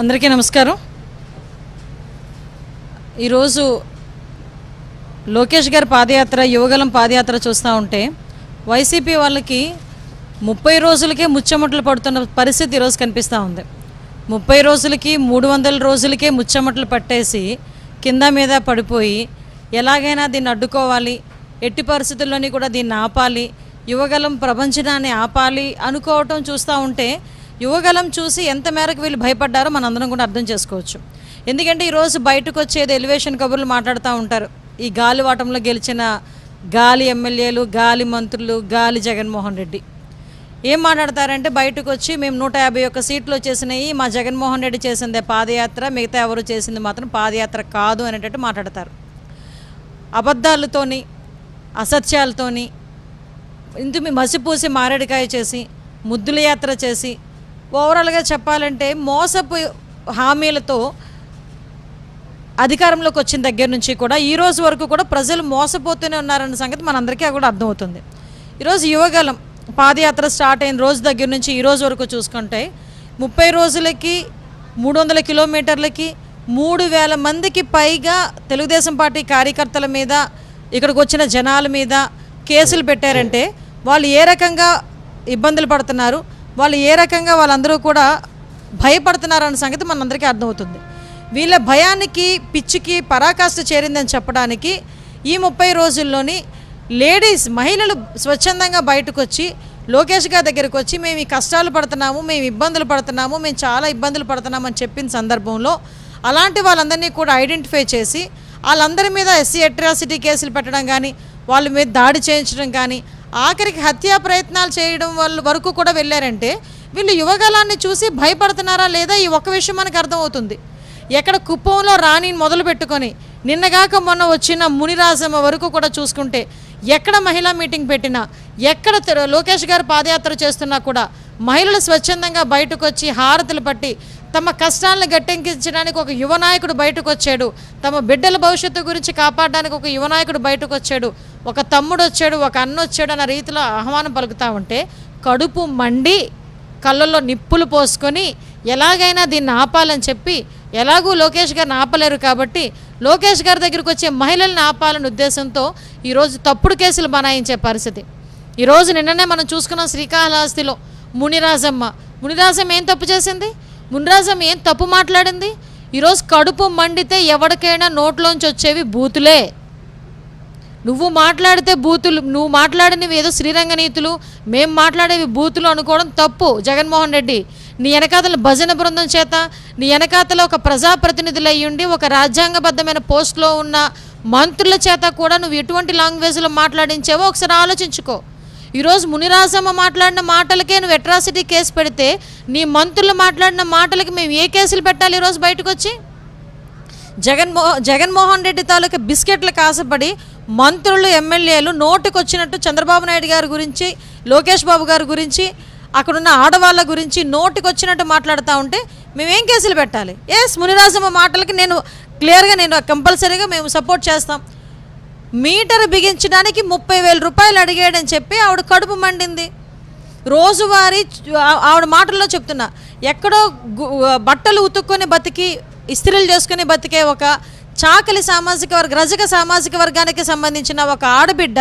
అందరికీ నమస్కారం. ఈరోజు లోకేష్ గారి పాదయాత్ర యువగలం పాదయాత్ర చూస్తూ ఉంటే వైసీపీ వాళ్ళకి ముప్పై రోజులకే ముచ్చమట్లు పడుతున్న పరిస్థితి ఈరోజు కనిపిస్తూ ఉంది. ముప్పై రోజులకి మూడు వందల రోజులకే ముచ్చమట్లు పట్టేసి కింద మీద పడిపోయి ఎలాగైనా దీన్ని అడ్డుకోవాలి ఎట్టి పరిస్థితుల్లోని కూడా దీన్ని ఆపాలి యువగలం ప్రపంచనాన్ని ఆపాలి అనుకోవటం చూస్తూ ఉంటే యువగలం చూసి ఎంత మేరకు వీళ్ళు భయపడ్డారో మనందరం కూడా అర్థం చేసుకోవచ్చు. ఎందుకంటే ఈరోజు బయటకు వచ్చేది ఎలివేషన్ కబుర్లు మాట్లాడుతూ ఉంటారు. ఈ గాలి వాటంలో గెలిచిన గాలి ఎమ్మెల్యేలు గాలి మంత్రులు గాలి జగన్మోహన్ రెడ్డి. ఏం మాట్లాడతారంటే బయటకు వచ్చి మేము నూట యాభై ఒక్క సీట్లు వచ్చేసినాయి మా జగన్మోహన్ రెడ్డి చేసిందే పాదయాత్ర మిగతా ఎవరు చేసింది మాత్రం పాదయాత్ర కాదు అనేటట్టు మాట్లాడతారు. అబద్ధాలతోని అసత్యాలతోని ఇందు మసిపూసి మారేడుకాయ చేసి ముద్దుల యాత్ర చేసి ఓవరాల్గా చెప్పాలంటే మోసపు హామీలతో అధికారంలోకి వచ్చిన దగ్గర నుంచి కూడా ఈ రోజు వరకు కూడా ప్రజలు మోసపోతూనే ఉన్నారన్న సంగతి మనందరికీ కూడా అర్థమవుతుంది. ఈరోజు యువగలం పాదయాత్ర స్టార్ట్ అయిన రోజు దగ్గర నుంచి ఈ రోజు వరకు చూసుకుంటే ముప్పై రోజులకి మూడు వందల కిలోమీటర్లకి మూడు వేల మందికి పైగా తెలుగుదేశం పార్టీ కార్యకర్తల మీద ఇక్కడికి వచ్చిన జనాల మీద కేసులు పెట్టారంటే వాళ్ళు ఏ రకంగా ఇబ్బందులు పడుతున్నారు వాళ్ళు ఏ రకంగా వాళ్ళందరూ కూడా భయపడుతున్నారన్న సంగతి మనందరికీ అర్థమవుతుంది. వీళ్ళ భయానికి పిచ్చికి పరాకాష్ట చేరిందని చెప్పడానికి ఈ ముప్పై రోజుల్లోని లేడీస్ మహిళలు స్వచ్ఛందంగా బయటకు వచ్చి లోకేష్ గారి దగ్గరికి వచ్చి మేము ఈ కష్టాలు పడుతున్నాము మేము ఇబ్బందులు పడుతున్నాము మేము చాలా ఇబ్బందులు పడుతున్నాము అని చెప్పిన సందర్భంలో అలాంటి వాళ్ళందరినీ కూడా ఐడెంటిఫై చేసి వాళ్ళందరి మీద ఎస్సీ అట్రాసిటీ కేసులు పెట్టడం కానీ వాళ్ళ మీద దాడి చేయించడం కానీ ఆఖరికి హత్యా ప్రయత్నాలు చేయడం వల్ల వరకు కూడా వెళ్ళారంటే వీళ్ళు యువగలాన్ని చూసి భయపడుతున్నారా లేదా ఈ ఒక్క విషయం మనకు అర్థమవుతుంది. ఎక్కడ కుప్పంలో రాణి మొదలు పెట్టుకొని నిన్నగాక మొన్న వచ్చిన మునిరాజమ్మ వరకు కూడా చూసుకుంటే ఎక్కడ మహిళా మీటింగ్ పెట్టినా ఎక్కడ లోకేష్ గారు పాదయాత్ర చేస్తున్నా కూడా మహిళలు స్వచ్ఛందంగా బయటకు వచ్చి హారతులు పట్టి తమ కష్టాలను గట్టెంకించడానికి ఒక యువ నాయకుడు బయటకు వచ్చాడు తమ బిడ్డల భవిష్యత్తు గురించి కాపాడడానికి ఒక యువ నాయకుడు బయటకు వచ్చాడు ఒక తమ్ముడు వచ్చాడు ఒక అన్న వచ్చాడు అన్న రీతిలో ఆహ్వానం పలుకుతా ఉంటే కడుపు మండి కళ్ళల్లో నిప్పులు పోసుకొని ఎలాగైనా దీన్ని ఆపాలని చెప్పి ఎలాగూ లోకేష్ గారిని ఆపలేరు కాబట్టి లోకేష్ గారి దగ్గరికి వచ్చే మహిళల్ని ఆపాలనే ఉద్దేశంతో ఈరోజు తప్పుడు కేసులు బనాయించే పరిస్థితి. ఈరోజు నిన్ననే మనం చూసుకున్నాం శ్రీకాళహస్తిలో మునిరాజమ్మ. మునిరాజమ్మ ఏం తప్పు చేసింది? మున్రాజం ఏం తప్పు మాట్లాడింది? ఈరోజు కడుపు మండితే ఎవరికైనా నోట్లోంచి వచ్చేవి బూతులే. నువ్వు మాట్లాడితే బూతులు నువ్వు మాట్లాడినవి ఏదో శ్రీరంగ నీతులు మేము మాట్లాడేవి బూతులు అనుకోవడం తప్పు జగన్మోహన్ రెడ్డి. నీ వెనకాతల భజన బృందం చేత నీ వెనకాతల ఒక ప్రజాప్రతినిధులు అయ్యుండి ఒక రాజ్యాంగబద్ధమైన పోస్ట్లో ఉన్న మంత్రుల చేత కూడా నువ్వు ఎటువంటి లాంగ్వేజ్లో మాట్లాడించావో ఒకసారి ఆలోచించుకో. ఈరోజు మునిరాజమ్మ మాట్లాడిన మాటలకే నువ్వు అట్రాసిటీ కేసు పెడితే నీ మంత్రులు మాట్లాడిన మాటలకి మేము ఏ కేసులు పెట్టాలి ఈరోజు బయటకు వచ్చి జగన్మో జగన్మోహన్ రెడ్డి తాలూకా బిస్కెట్లకు ఆశపడి మంత్రులు ఎమ్మెల్యేలు నోటికొచ్చినట్టు చంద్రబాబు నాయుడు గారి గురించి లోకేష్ బాబు గారి గురించి అక్కడున్న ఆడవాళ్ళ గురించి నోటికొచ్చినట్టు మాట్లాడుతూ ఉంటే మేమేం కేసులు పెట్టాలి? ఎస్ మునిరాజమ్మ మాటలకి నేను క్లియర్గా నేను కంపల్సరీగా మేము సపోర్ట్ చేస్తాం. మీటర్ బిగించడానికి ముప్పై వేల రూపాయలు అడిగాడని చెప్పి ఆవిడ కడుపు మండింది. రోజువారీ ఆవిడ మాటల్లో చెప్తున్నా ఎక్కడో బట్టలు ఉతుక్కొని బతికి ఇస్త్రీలు చేసుకుని బతికే ఒక చాకలి సామాజిక వర్గ రజక సామాజిక వర్గానికి సంబంధించిన ఒక ఆడబిడ్డ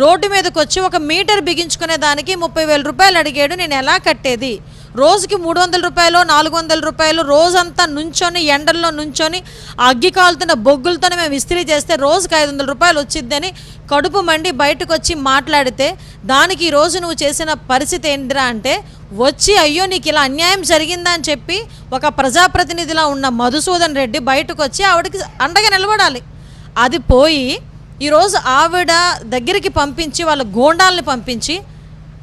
రోడ్డు మీదకి వచ్చి ఒక మీటర్ బిగించుకునే దానికి ముప్పై వేల రూపాయలు అడిగాడు. నేను ఎలా కట్టేది? రోజుకి మూడు వందల రూపాయలు నాలుగు వందల రూపాయలు రోజంతా నుంచొని ఎండల్లో నుంచొని అగ్గి కాలుతున్న బొగ్గులతోనే మేము ఇస్త్రీ చేస్తే రోజుకి ఐదు వందల రూపాయలు వచ్చిద్దని కడుపు మండి బయటకు వచ్చి మాట్లాడితే దానికి ఈరోజు నువ్వు చేసిన పరిస్థితి ఏంటిరా అంటే వచ్చి అయ్యో నీకు ఇలా అన్యాయం జరిగిందా అని చెప్పి ఒక ప్రజాప్రతినిధిలా ఉన్న మధుసూదన్ రెడ్డి బయటకు వచ్చి ఆవిడకి అండగా నిలబడాలి. అది పోయి ఈరోజు ఆవిడ దగ్గరికి పంపించి వాళ్ళ గోండాల్ని పంపించి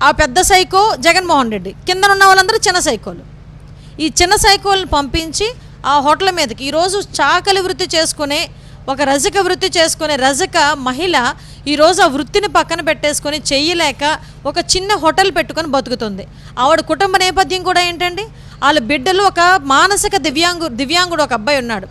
ఆ పెద్ద సైకో జగన్మోహన్ రెడ్డి. కింద ఉన్న వాళ్ళందరూ చిన్న సైకోలు. ఈ చిన్న సైకోల్ని పంపించి ఆ హోటల్ మీదకి ఈరోజు చాకలి వృత్తి చేసుకునే ఒక రజక వృత్తి చేసుకునే రజక మహిళ ఈరోజు ఆ వృత్తిని పక్కన పెట్టేసుకొని చెయ్యలేక ఒక చిన్న హోటల్ పెట్టుకొని బతుకుతుంది. ఆవిడ కుటుంబ నేపథ్యం కూడా ఏంటండి? వాళ్ళ బిడ్డలు ఒక మానసిక దివ్యాంగు దివ్యాంగుడు ఒక అబ్బాయి ఉన్నాడు.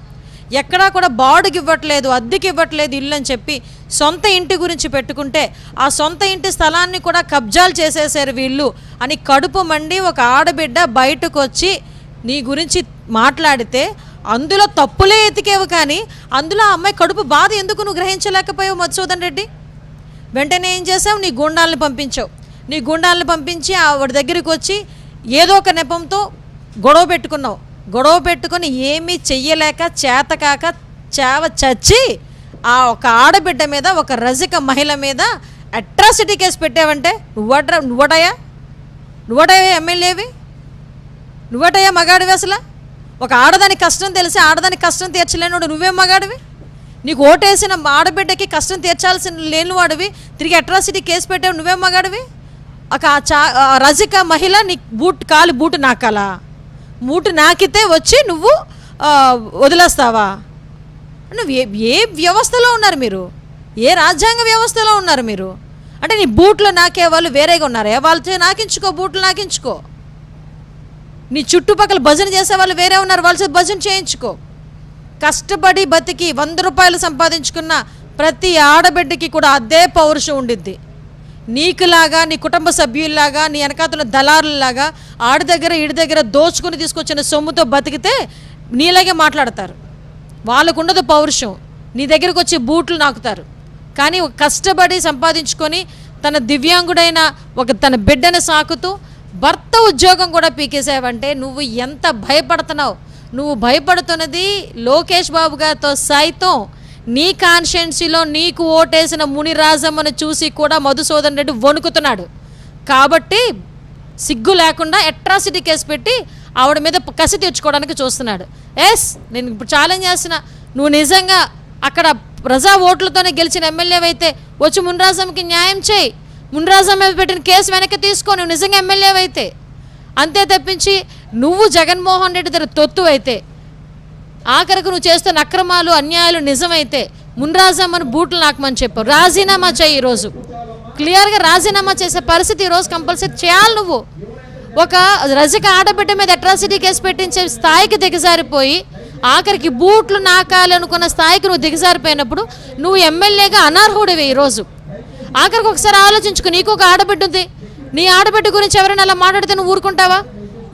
ఎక్కడా కూడా బాడుకి ఇవ్వట్లేదు అద్దెకి ఇవ్వట్లేదు ఇల్లు అని చెప్పి సొంత ఇంటి గురించి పెట్టుకుంటే ఆ సొంత ఇంటి స్థలాన్ని కూడా కబ్జాలు చేసేసారు వీళ్ళు అని కడుపు మండి ఒక ఆడబిడ్డ బయటకు వచ్చి నీ గురించి మాట్లాడితే అందులో తప్పులే ఎతికేవు కానీ అందులో ఆ అమ్మాయి కడుపు బాధ ఎందుకు నువ్వు గ్రహించలేకపోయావు మధుసూదన్ రెడ్డి? వెంటనే ఏం చేసావు నీ గుండాలను పంపించావు. నీ గుండాలను పంపించి ఆవిడ దగ్గరికి వచ్చి ఏదో ఒక నెపంతో గొడవ పెట్టుకున్నావు. గొడవ పెట్టుకొని ఏమీ చెయ్యలేక చేతకాక చేవ చచ్చి ఆ ఒక ఆడబిడ్డ మీద ఒక రజక మహిళ మీద అట్రాసిటీ కేసు పెట్టావంటే నువ్వట్రా నువ్వటయా నువ్వటయా ఎమ్మెల్యేవి? నువ్వటయా మగాడివి అసలు? ఒక ఆడదాని కష్టం తెలిసి ఆడదాని కష్టం తీర్చలేనివాడు నువ్వేం మగాడివి? నీకు ఓటేసిన ఆడబిడ్డకి కష్టం తీర్చాల్సిన లేనివాడివి తిరిగి అట్రాసిటీ కేసు పెట్టావు నువ్వేం మగాడివి? ఒక చా ఆ రజిక మహిళ నీ బూట్ కాలు బూటు నాకాలా? బూటు నాకితే వచ్చి నువ్వు వదిలేస్తావా? నువ్వు ఏ ఏ వ్యవస్థలో ఉన్నారు మీరు? ఏ రాజ్యాంగ వ్యవస్థలో ఉన్నారు మీరు? అంటే నీ బూట్లు నాకే వాళ్ళు వేరేగా ఉన్నారు? వాళ్ళతో నాకించుకో బూట్లు నాకించుకో. నీ చుట్టుపక్కల భజన చేసే వాళ్ళు వేరే ఉన్నారు వాళ్ళ భజన చేయించుకో. కష్టపడి బతికి వంద రూపాయలు సంపాదించుకున్న ప్రతి ఆడబిడ్డకి కూడా అదే పౌరుషం ఉండిద్ది. నీకులాగా నీ కుటుంబ సభ్యుల్లాగా నీ వెనకాతల దళారులలాగా ఆడి దగ్గర ఇడి దగ్గర దోచుకుని తీసుకొచ్చిన సొమ్ముతో బతికితే నీలాగే మాట్లాడతారు. వాళ్ళకు ఉండదు పౌరుషం. నీ దగ్గరకు వచ్చి బూట్లు నాకుతారు. కానీ కష్టపడి సంపాదించుకొని తన దివ్యాంగుడైన ఒక తన బిడ్డను సాకుతూ భర్త ఉద్యోగం కూడా పీకేసావంటే నువ్వు ఎంత భయపడుతున్నావు? నువ్వు భయపడుతున్నది లోకేష్ బాబు గారితో సైతం. నీ కాన్షియన్సీలో నీకు ఓటేసిన మునిరాజమ్మను చూసి కూడా మధుసూదన్ రెడ్డి వణుకుతున్నాడు. కాబట్టి సిగ్గు లేకుండా అట్రాసిటీ కేసు పెట్టి ఆవిడ మీద కసి తెచ్చుకోవడానికి చూస్తున్నాడు. ఎస్ నేను ఇప్పుడు ఛాలెంజ్ చేసిన నువ్వు నిజంగా అక్కడ ప్రజా ఓట్లతోనే గెలిచిన ఎమ్మెల్యే అయితే వచ్చి మున్రాజంకి న్యాయం చేయి. మున్రాజం మీద పెట్టిన కేసు వెనక్కి తీసుకో నువ్వు నిజంగా ఎమ్మెల్యే అయితే అంతే తప్పించి నువ్వు జగన్మోహన్ రెడ్డి దగ్గర తొత్తు అయితే ఆఖరికి నువ్వు చేస్తున్న అక్రమాలు అన్యాయాలు నిజమైతే మున్రాజమ్మను బూట్లు నాకమని చెప్పారు రాజీనామా చేయి ఈరోజు. క్లియర్గా రాజీనామా చేసే పరిస్థితి ఈరోజు కంపల్సరీ చేయాలి నువ్వు. ఒక రజక ఆడబిడ్డ మీద అట్రాసిటీ కేసు పెట్టించే స్థాయికి దిగజారిపోయి ఆఖరికి బూట్లు నాకాలి అనుకున్న స్థాయికి నువ్వు దిగజారిపోయినప్పుడు నువ్వు ఎమ్మెల్యేగా అనర్హుడివి ఈరోజు. ఆఖరికి ఒకసారి ఆలోచించుకో నీకు ఒక ఆడబిడ్డ ఉంది. నీ ఆడబిడ్డ గురించి ఎవరైనా అలా మాట్లాడితే నువ్వు ఊరుకుంటావా?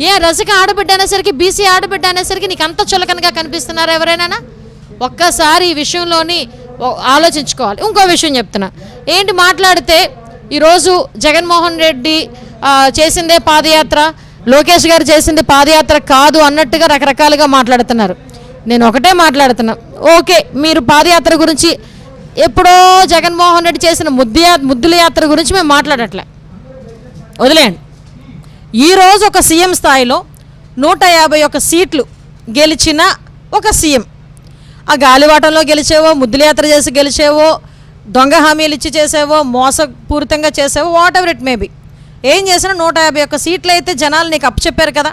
ఏ రసిక ఆడబిడ్డ అనేసరికి బీసీ ఆడబిడ్డ అనేసరికి నీకు అంత చులకనగా కనిపిస్తున్నారు ఎవరైనా ఒక్కసారి ఈ విషయంలోని ఆలోచించుకోవాలి. ఇంకో విషయం చెప్తున్నా. ఏంటి మాట్లాడితే ఈరోజు జగన్మోహన్ రెడ్డి చేసిందే పాదయాత్ర లోకేష్ గారు చేసింది పాదయాత్ర కాదు అన్నట్టుగా రకరకాలుగా మాట్లాడుతున్నారు. నేను ఒకటే మాట్లాడుతున్నా. ఓకే మీరు పాదయాత్ర గురించి ఎప్పుడో జగన్మోహన్ రెడ్డి చేసిన ముద్దు ముద్దుల యాత్ర గురించి మేము మాట్లాడట్లే. వదిలేయండి. ఈరోజు ఒక సీఎం స్థాయిలో నూట యాభై ఒక్క సీట్లు గెలిచిన ఒక సీఎం. ఆ గాలివాటంలో గెలిచేవో ముద్దుల యాత్ర చేసి గెలిచేవో దొంగ హామీలు ఇచ్చి చేసేవో మోసపూరితంగా చేసేవో వాట్ ఎవర్ ఇట్ మేబీ ఏం చేసినా నూట యాభై ఒక్క సీట్లు అయితే జనాలు నీకు అప్పచెప్పారు కదా.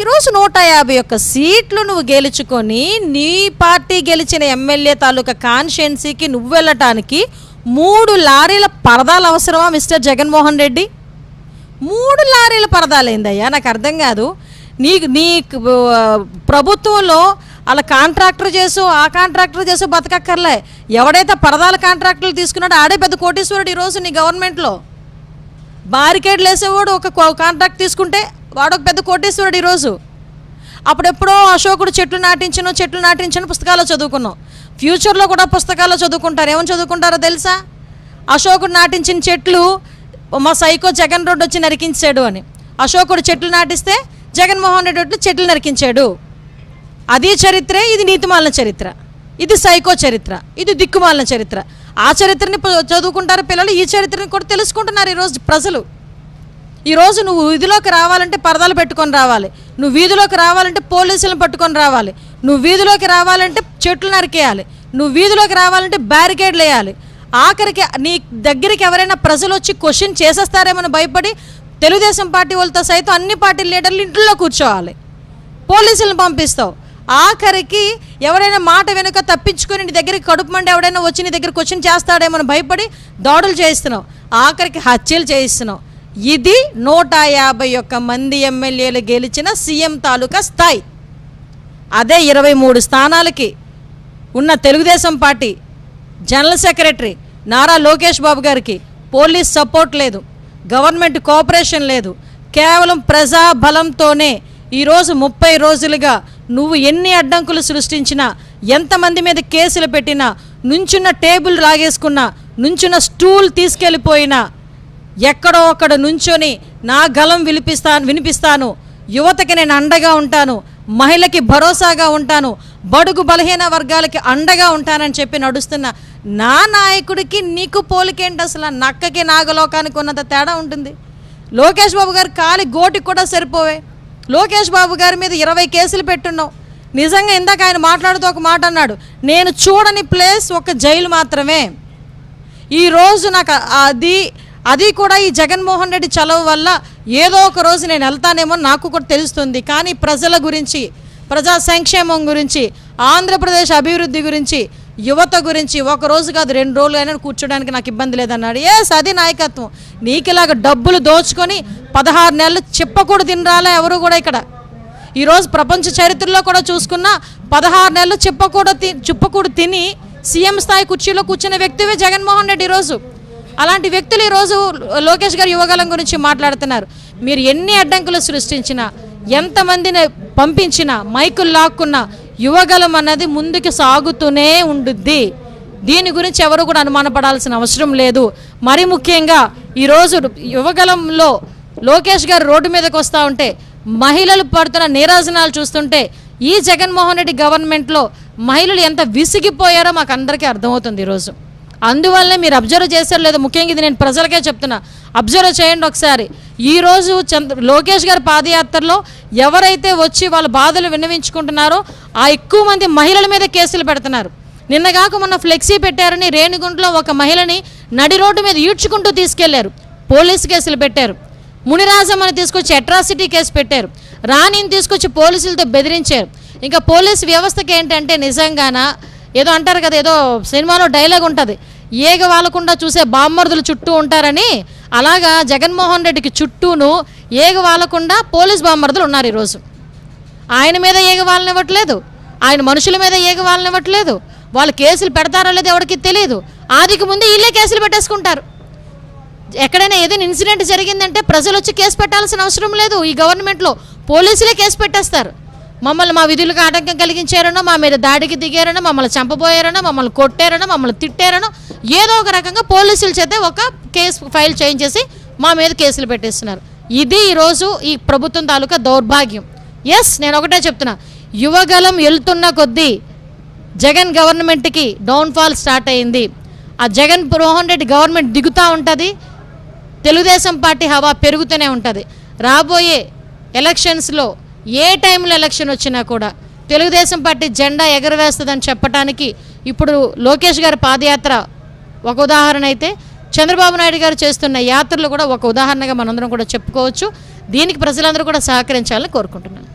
ఈరోజు నూట యాభై ఒక్క సీట్లు నువ్వు గెలుచుకొని నీ పార్టీ గెలిచిన ఎమ్మెల్యే తాలూకా కాన్షియన్సీకి నువ్వు వెళ్ళటానికి మూడు లారీల పరదాలు అవసరమా మిస్టర్ జగన్మోహన్ రెడ్డి? మూడు లారీల పరదాలైందయ్యా. నాకు అర్థం కాదు. నీ నీ ప్రభుత్వంలో అలా కాంట్రాక్టర్ చేసు ఆ కాంట్రాక్టర్ చేసు బతకక్కర్లే. ఎవడైతే పరదాల కాంట్రాక్టర్లు తీసుకున్నాడో ఆడే పెద్ద కోటీశ్వరుడు ఈరోజు నీ గవర్నమెంట్లో. బారికేడ్లు వేసేవాడు ఒక కాంట్రాక్ట్ తీసుకుంటే వాడు ఒక పెద్ద కోటేశ్వరుడు ఈరోజు అప్పుడెప్పుడో అశోకుడు చెట్లు నాటించను చెట్లు నాటించను పుస్తకాల్లో చదువుకున్నాం. ఫ్యూచర్లో కూడా పుస్తకాల్లో చదువుకుంటారు. ఏమని చదువుకుంటారో తెలుసా? అశోకుడు నాటించిన చెట్లు మా సైకో జగన్ రెడ్డి వచ్చి నరికించాడు అని. అశోకుడు చెట్లు నాటిస్తే జగన్మోహన్ రెడ్డి వచ్చి చెట్లు నరికించాడు. అది చరిత్రే ఇది నీతిమాలిన చరిత్ర. ఇది సైకో చరిత్ర ఇది దిక్కుమాలిన చరిత్ర. ఆ చరిత్రని చదువుకుంటారు పిల్లలు ఈ చరిత్రని కూడా తెలుసుకుంటున్నారు ఈరోజు ప్రజలు. ఈరోజు నువ్వు వీధిలోకి రావాలంటే పరదాలు పెట్టుకొని రావాలి. నువ్వు వీధిలోకి రావాలంటే పోలీసులను పట్టుకొని రావాలి. నువ్వు వీధిలోకి రావాలంటే చెట్లు నరికేయాలి. నువ్వు వీధిలోకి రావాలంటే బ్యారికేడ్లు వేయాలి. ఆఖరికి నీ దగ్గరికి ఎవరైనా ప్రజలు వచ్చి క్వశ్చన్ చేసేస్తారేమని భయపడి తెలుగుదేశం పార్టీ వాళ్ళతో సైతం అన్ని పార్టీ లీడర్లు ఇంట్లో కూర్చోవాలి. పోలీసులను పంపిస్తావు. ఆఖరికి ఎవరైనా మాట వెనుక తప్పించుకొని నీ దగ్గరికి కడుపు మండి ఎవడైనా వచ్చి నీ దగ్గర క్వశ్చన్ చేస్తాడేమని భయపడి దాడులు చేయిస్తున్నావు. ఆఖరికి హత్యలు చేయిస్తున్నావు. ఇది నూట యాభై ఒక్క మంది ఎమ్మెల్యేలు గెలిచిన సీఎం తాలూకా స్థాయి. అదే ఇరవై మూడు స్థానాలకి ఉన్న Telugu Desam party general secretary Nara Lokesh Babu గారికి పోలీస్ సపోర్ట్ లేదు గవర్నమెంట్ కోఆపరేషన్ లేదు. కేవలం ప్రజా బలంతోనే ఈరోజు ముప్పై రోజులుగా నువ్వు ఎన్ని అడ్డంకులు సృష్టించినా ఎంతమంది మీద కేసులు పెట్టినా నుంచున్న టేబుల్ లాగేసుకున్నా నుంచున్న స్టూల్ తీసుకెళ్ళిపోయినా ఎక్కడో అక్కడ నుంచొని నా గలం వినిపిస్తాను వినిపిస్తాను. యువతకి నేను అండగా ఉంటాను మహిళకి భరోసాగా ఉంటాను బడుగు బలహీన వర్గాలకి అండగా ఉంటానని చెప్పి నడుస్తున్న నా నాయకుడికి నీకు పోలికేంటి అసలు? నక్కకి నాగలోకానికి ఉన్నంత తేడా ఉంటుంది. లోకేష్ బాబు గారు కాలి గోటికి కూడా సరిపోవే. లోకేష్ బాబు గారి మీద ఇరవై కేసులు పెట్టున్నావు. నిజంగా ఇందాక ఆయన మాట్లాడుతూ ఒక మాట అన్నాడు నేను చూడని ప్లేస్ ఒక జైలు మాత్రమే. ఈ రోజు నాకు అది అది కూడా ఈ జగన్మోహన్ రెడ్డి చలవ వల్ల ఏదో ఒక రోజు నేను వెళ్తానేమో నాకు కూడా తెలుస్తుంది. కానీ ప్రజల గురించి ప్రజా సంక్షేమం గురించి ఆంధ్రప్రదేశ్ అభివృద్ధి గురించి యువత గురించి ఒక రోజు కాదు రెండు రోజులు అయినా కూర్చోడానికి నాకు ఇబ్బంది లేదన్నాడు. ఎస్ అది నాయకత్వం. నీకు ఇలాగ డబ్బులు దోచుకొని పదహారు నెలలు చెప్పకూడదు తినరాలే ఎవరు కూడా ఇక్కడ. ఈరోజు ప్రపంచ చరిత్రలో కూడా చూసుకున్నా పదహారు నెలలు చెప్పకూడదు తి- చెప్పకూడదు తిని సీఎం స్థాయి కుర్చీలో కూర్చున్న వ్యక్తివే జగన్మోహన్ రెడ్డి ఈరోజు అలాంటి వ్యక్తులు ఈరోజు లోకేష్ గారు యువగలం గురించి మాట్లాడుతున్నారు. మీరు ఎన్ని అడ్డంకులు సృష్టించినా ఎంతమందిని పంపించినా మైకులు లాక్కున్నా యువగలం అన్నది ముందుకు సాగుతూనే ఉండుద్ది. దీని గురించి ఎవరు కూడా అనుమానపడాల్సిన అవసరం లేదు. మరి ముఖ్యంగా ఈరోజు యువగలంలో లోకేష్ గారు రోడ్డు మీదకి వస్తూ ఉంటే మహిళలు పడుతున్న నీరాజనాలు చూస్తుంటే ఈ జగన్మోహన్ రెడ్డి గవర్నమెంట్లో మహిళలు ఎంత విసిగిపోయారో మాకు అందరికీ అర్థమవుతుంది ఈరోజు. అందువల్లే మీరు అబ్జర్వ్ చేశారు లేదా ముఖ్యంగా ఇది నేను ప్రజలకే చెప్తున్నా. అబ్జర్వ్ చేయండి ఒకసారి. ఈరోజు చంద్ర లోకేష్ గారి పాదయాత్రలో ఎవరైతే వచ్చి వాళ్ళ బాధలు విన్నవించుకుంటున్నారో ఆ ఎక్కువ మంది మహిళల మీద కేసులు పెడుతున్నారు. నిన్నగాక మొన్న ఫ్లెక్సీ పెట్టారని రేణిగుంటలో ఒక మహిళని నడి రోడ్డు మీద ఈడ్చుకుంటూ తీసుకెళ్ళారు. పోలీసు కేసులు పెట్టారు. మునిరాజమ్మని తీసుకొచ్చి అట్రాసిటీ కేసు పెట్టారు. రాణిని తీసుకొచ్చి పోలీసులతో బెదిరించారు. ఇంకా పోలీస్ వ్యవస్థకి ఏంటంటే నిజంగానా? ఏదో అంటారు కదా ఏదో సినిమాలో డైలాగ్ ఉంటుంది. ఏగ వాలకుండా చూసే బామ్మర్దులు చుట్టూ ఉంటారని అలాగా జగన్మోహన్ రెడ్డికి చుట్టూను ఏగ వాలకుండా పోలీస్ బామ్మర్దులు ఉన్నారు ఈరోజు. ఆయన మీద ఏగ వాళ్ళనివ్వట్లేదు ఆయన మనుషుల మీద ఏగ వాళ్ళనివ్వట్లేదు వాళ్ళు కేసులు పెడతారో లేదో ఎవరికి తెలియదు ఆదికి ముందు వీళ్ళే కేసులు పెట్టేసుకుంటారు. ఎక్కడైనా ఏదైనా ఇన్సిడెంట్ జరిగిందంటే ప్రజలు వచ్చి కేసు పెట్టాల్సిన అవసరం లేదు. ఈ గవర్నమెంట్లో పోలీసులే కేసు పెట్టేస్తారు. మమ్మల్ని మా విధులకు ఆటంకం కలిగించారనో మా మీద దాడికి దిగారనో మమ్మల్ని చంపబోయారనో మమ్మల్ని కొట్టారనో మమ్మల్ని తిట్టారనో ఏదో ఒక రకంగా పోలీసుల చేత ఒక కేసు ఫైల్ చేయించేసి మా మీద కేసులు పెట్టేస్తున్నారు. ఇది ఈరోజు ఈ ప్రభుత్వం తాలూకా దౌర్భాగ్యం. ఎస్ నేను ఒకటే చెప్తున్నా. యువగలం వెళ్తున్న కొద్దీ జగన్ గవర్నమెంట్కి డౌన్ఫాల్ స్టార్ట్ అయింది. ఆ జగన్ మోహన్ రెడ్డి గవర్నమెంట్ దిగుతూ ఉంటుంది తెలుగుదేశం పార్టీ హవా పెరుగుతూనే ఉంటుంది. రాబోయే ఎలక్షన్స్లో ఏ టైంలో ఎలక్షన్ వచ్చినా కూడా తెలుగుదేశం పార్టీ జెండా ఎగరవేస్తుందని చెప్పడానికి ఇప్పుడు లోకేష్ గారి పాదయాత్ర ఒక ఉదాహరణ అయితే చంద్రబాబు నాయుడు గారు చేస్తున్న యాత్రలు కూడా ఒక ఉదాహరణగా మనందరం కూడా చెప్పుకోవచ్చు. దీనికి ప్రజలందరూ కూడా సహకరించాలని కోరుకుంటున్నాను.